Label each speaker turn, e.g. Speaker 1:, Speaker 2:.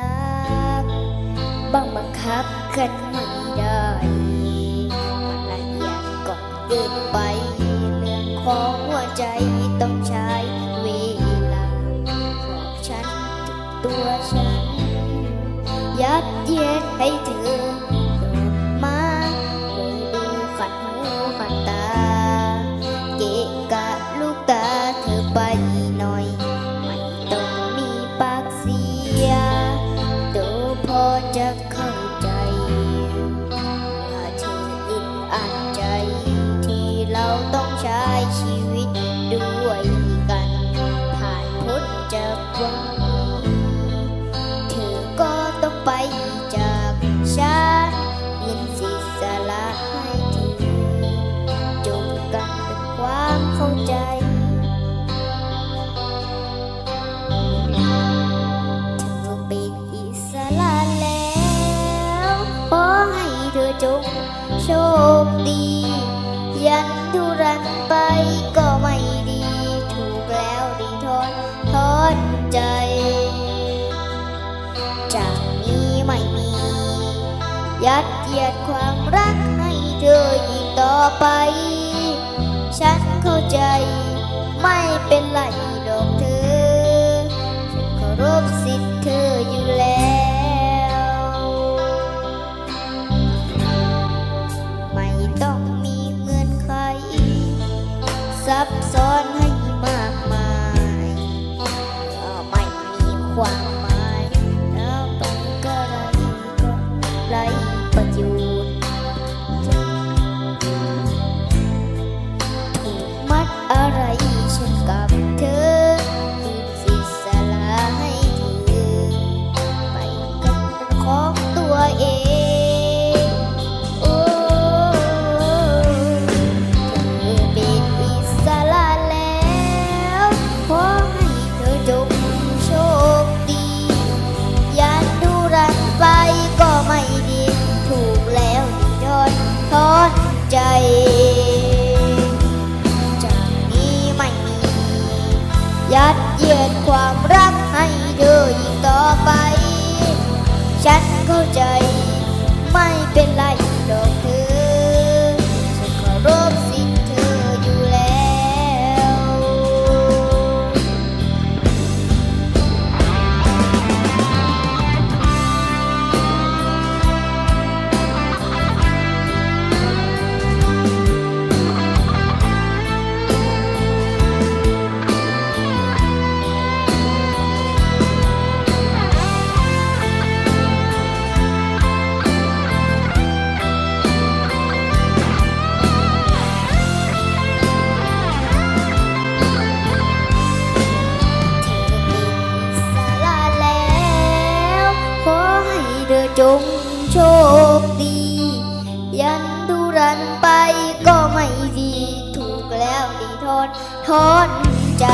Speaker 1: ักบังบังคับกันไม่ได้มันละเอียดก่อนเกินไปเรื่องของหัวใจต้องใช้เวลาของฉันถึงตัวฉัน ยัดเยียดให้ถึง จงโชคดี ยันทุรันไปก็ไม่ดี ถูกแล้วดีทนทอนใจ จากนี้ไม่มี ยัดเยียดความรักให้เธออีกต่อไป ฉันเข้าใจ ไม่เป็นไรดอกเธอ ฉันเคารพสิทธิ์เธออยู่แล้ว ยัดเยียดความรักให้เธออีกต่อไป ฉันเข้าใจไม่เป็นไรดอกเธอ โชคดี ยันดุรันไปก็ไม่ดี ถูกแล้วดีทอนทอนใจ